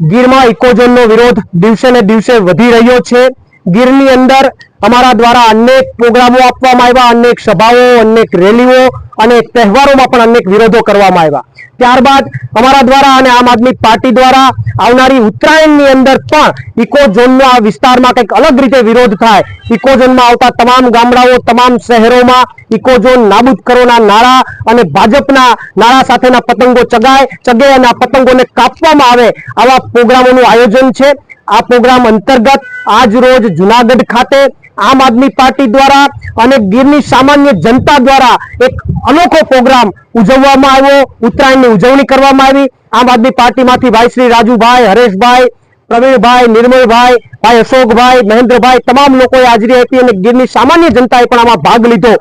ગીરમાં ઇકોઝોનનો વિરોધ દિવસે ને દિવસે વધી રહ્યો છે. ગીરની અંદર અમારા દ્વારા અનેક પ્રોગ્રામો આપવામાં આવ્યા, અનેક સભાઓ, અનેક રેલીઓ અને તહેવારોમાં પણ અનેક વિરોધો કરવામાં આવ્યા. ત્યારબાદ અમારા દ્વારા અને આમ આદમી પાર્ટી દ્વારા આવનારી ઉત્તરાયણની અંદર પણ ઇકોઝોનના વિસ્તારમાં કંઈક અલગ રીતે વિરોધ થાય. ઇકોઝોનમાં આવતા તમામ ગામડાઓ, તમામ શહેરોમાં ઇકોઝોન નાબૂદ કરોના નારા અને ભાજપના નારા સાથેના પતંગો ચગાય, ચગે અને આ પતંગોને કાપવામાં આવે આવા પ્રોગ્રામોનું આયોજન છે. આ પ્રોગ્રામ અંતર્ગત આજ રોજ જુનાગઢ ખાતે આમ આદમી પાર્ટી દ્વારા અને ગીરની સામાન્ય જનતા દ્વારા એક અનોખો પ્રોગ્રામ ઉજવવામાં આવ્યો. ઉત્તરાયણની ઉજવણી કરવામાં આવી. આમ આદમી પાર્ટીમાંથી ભાઈ શ્રી રાજુભાઈ, હરેશભાઈ, પ્રવીણભાઈ નિર્મળભાઈ ભાઈ અશોકભાઈ, મહેન્દ્રભાઈ, તમામ લોકોએ હાજરી આપી અને ગીરની સામાન્ય જનતાએ પણ આમાં ભાગ લીધો.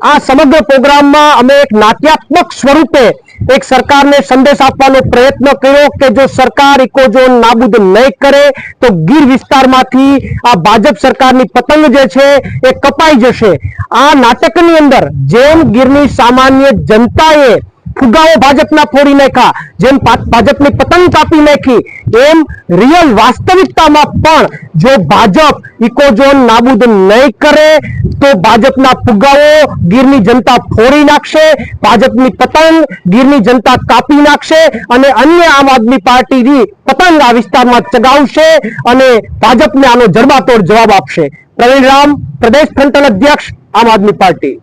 આ સમગ્ર પ્રોગ્રામમાં અમે એક નાટ્યાત્મક સ્વરૂપે એક સરકારને સંદેશ આપવાનો પ્રયત્ન કર્યો કે જો સરકાર ઇકોઝોન નાબૂદ નહીં કરે, તો ગીર વિસ્તારમાંથી આ ભાજપ સરકારની પતંગ જે છે એ કપાઈ જશે. આ નાટકની અંદર જેમ ગીરની સામાન્ય જનતાએ ફુગાઓ ભાજપના ફોડી નાખ્યા. જેમ ભાજપની પતંગ કાપી નાખી, એમ રિયલ વાસ્તવિકતામાં પણ જો ભાજપ ઇકોઝોન નાબૂદ નહીં કરે, તો ભાજપના ફુગાઓ ગીરની જનતા ફોડી નાખશે, ભાજપની પતંગ ગીરની જનતા કાપી નાખશે અને અન્ય આમ આદમી પાર્ટીની પતંગ આ વિસ્તારમાં ચગાવશે અને ભાજપને આનો જડબાતોડ જવાબ આપશે. પ્રવીણ રામ પ્રદેશ ફ્રન્ટલ અધ્યક્ષ, આમ આદમી પાર્ટી.